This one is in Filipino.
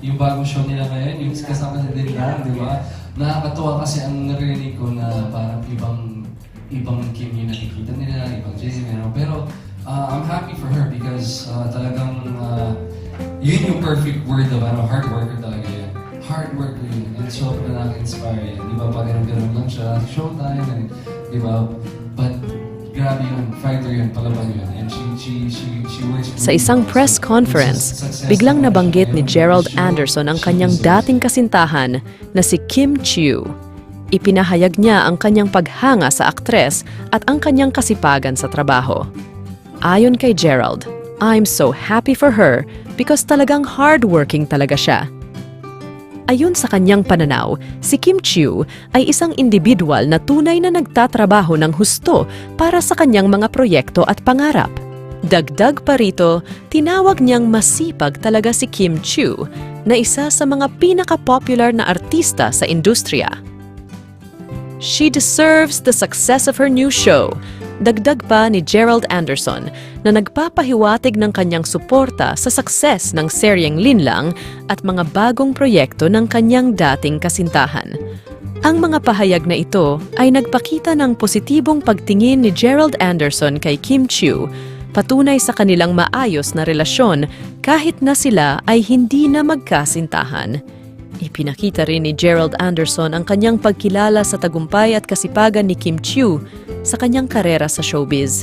yung bagong show nila ngayon, yung kasama sa din lang, di ba? Nakakatuwa kasi ang narinig ko na parang ibang ibang Kim yung nakikita nila, ibang Jessie meron. Pero uh, I'm happy for her because uh, talagang uh, yun yung perfect word of ano, hard worker talaga yun. Hard worker yun. And so, na nakaka-inspire yun. Di ba, pag ganun-ganun lang siya, showtime, and, di ba, grabe yun, fighter yun, palaban yun. And she, she, she, she works Sa isang press conference, biglang nabanggit ni Gerald Anderson ang kanyang dating kasintahan na si Kim Chiu. Ipinahayag niya ang kanyang paghanga sa aktres at ang kanyang kasipagan sa trabaho. Ayon kay Gerald, I'm so happy for her because talagang hardworking talaga siya. Ayon sa kanyang pananaw, si Kim Chiu ay isang individual na tunay na nagtatrabaho ng husto para sa kanyang mga proyekto at pangarap. Dagdag pa rito, tinawag niyang masipag talaga si Kim Chiu na isa sa mga pinaka-popular na artista sa industriya. She deserves the success of her new show. Dagdag pa ni Gerald Anderson na nagpapahiwatig ng kanyang suporta sa success ng seryeng Linlang at mga bagong proyekto ng kanyang dating kasintahan. Ang mga pahayag na ito ay nagpakita ng positibong pagtingin ni Gerald Anderson kay Kim Chiu, patunay sa kanilang maayos na relasyon kahit na sila ay hindi na magkasintahan. Ipinakita rin ni Gerald Anderson ang kanyang pagkilala sa tagumpay at kasipagan ni Kim Chiu sa kanyang karera sa showbiz.